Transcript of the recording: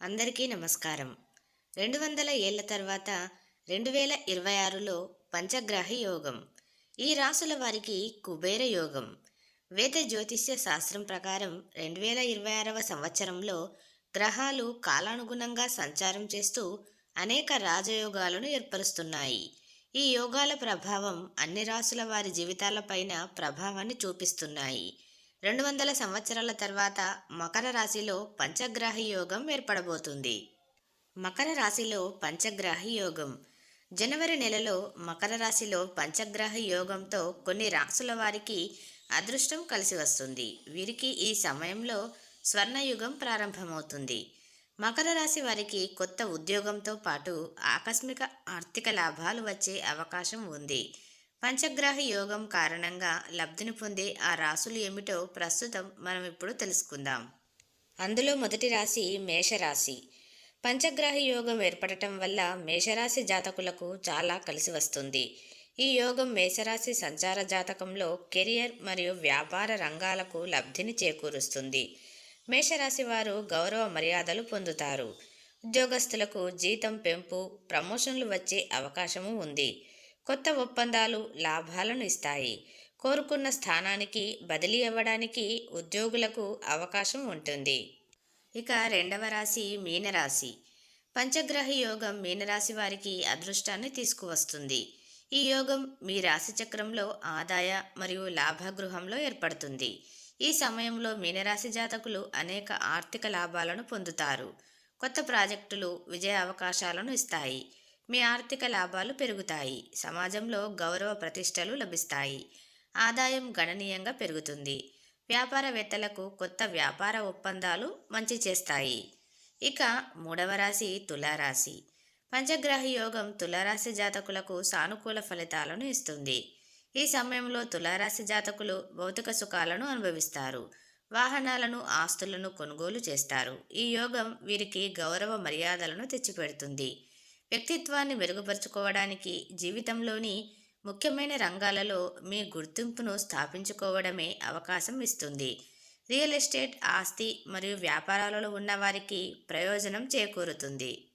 అందరికీ నమస్కారం. రెండు వందల ఏళ్ళ తర్వాత రెండు వేల ఇరవై ఆరులో పంచగ్రాహి యోగం. ఈ రాసుల వారికి కుబేర యోగం. వేద జ్యోతిష్య శాస్త్రం ప్రకారం రెండు వేల ఇరవై ఆరవ సంవత్సరంలో గ్రహాలు కాలానుగుణంగా సంచారం చేస్తూ అనేక రాజయోగాలను ఏర్పరుస్తున్నాయి. ఈ యోగాల ప్రభావం అన్ని రాసుల వారి జీవితాలపైన ప్రభావాన్ని చూపిస్తున్నాయి. రెండు వందల సంవత్సరాల తర్వాత మకర రాశిలో పంచగ్రాహి యోగం ఏర్పడబోతుంది. మకర రాశిలో పంచగ్రాహి యోగం. జనవరి నెలలో మకర రాశిలో పంచగ్రాహి యోగంతో కొన్ని రాసుల వారికి అదృష్టం కలిసి వస్తుంది. వీరికి ఈ సమయంలో స్వర్ణయుగం ప్రారంభమవుతుంది. మకర రాశి వారికి కొత్త ఉద్యోగంతో పాటు ఆకస్మిక ఆర్థిక లాభాలు వచ్చే అవకాశం ఉంది. పంచగ్రాహి యోగం కారణంగా లబ్ధిని పొందే ఆ రాసులు ఏమిటో ప్రస్తుతం మనం ఇప్పుడు తెలుసుకుందాం. అందులో మొదటి రాశి మేషరాశి. పంచగ్రాహి యోగం ఏర్పడటం వల్ల మేషరాశి జాతకులకు చాలా కలిసి వస్తుంది. ఈ యోగం మేషరాశి సంచార జాతకంలో కెరియర్ మరియు వ్యాపార రంగాలకు లబ్ధిని చేకూరుస్తుంది. మేషరాశి వారు గౌరవ మర్యాదలు పొందుతారు. ఉద్యోగస్తులకు జీతం పెంపు ప్రమోషన్లు వచ్చే అవకాశము ఉంది. కొత్త ఒప్పందాలు లాభాలను ఇస్తాయి. కోరుకున్న స్థానానికి బదిలీ అవ్వడానికి ఉద్యోగులకు అవకాశం ఉంటుంది. ఇక రెండవ రాశి మీనరాశి. పంచగ్రహ యోగం మీనరాశి వారికి అదృష్టాన్ని తీసుకువస్తుంది. ఈ యోగం మీ రాశి చక్రంలో ఆదాయ మరియు లాభగృహంలో ఏర్పడుతుంది. ఈ సమయంలో మీనరాశి జాతకులు అనేక ఆర్థిక లాభాలను పొందుతారు. కొత్త ప్రాజెక్టులు విజయ అవకాశాలను ఇస్తాయి. మీ ఆర్థిక లాభాలు పెరుగుతాయి. సమాజంలో గౌరవ ప్రతిష్టలు లభిస్తాయి. ఆదాయం గణనీయంగా పెరుగుతుంది. వ్యాపారవేత్తలకు కొత్త వ్యాపార ఒప్పందాలు మంచి చేస్తాయి. ఇక మూడవ రాశి తులారాశి. పంచగ్రహ యోగం తులారాశి జాతకులకు సానుకూల ఫలితాలను ఇస్తుంది. ఈ సమయంలో తులారాశి జాతకులు భౌతిక సుఖాలను అనుభవిస్తారు. వాహనాలను ఆస్తులను కొనుగోలు చేస్తారు. ఈ యోగం వీరికి గౌరవ మర్యాదలను తెచ్చిపెడుతుంది. వ్యక్తిత్వాన్ని మెరుగుపరుచుకోవడానికి జీవితంలోని ముఖ్యమైన రంగాలలో మీ గుర్తింపును స్థాపించుకోవడమే అవకాశం ఇస్తుంది. రియల్ ఎస్టేట్ ఆస్తి మరియు వ్యాపారాలలో ఉన్నవారికి ప్రయోజనం చేకూరుతుంది.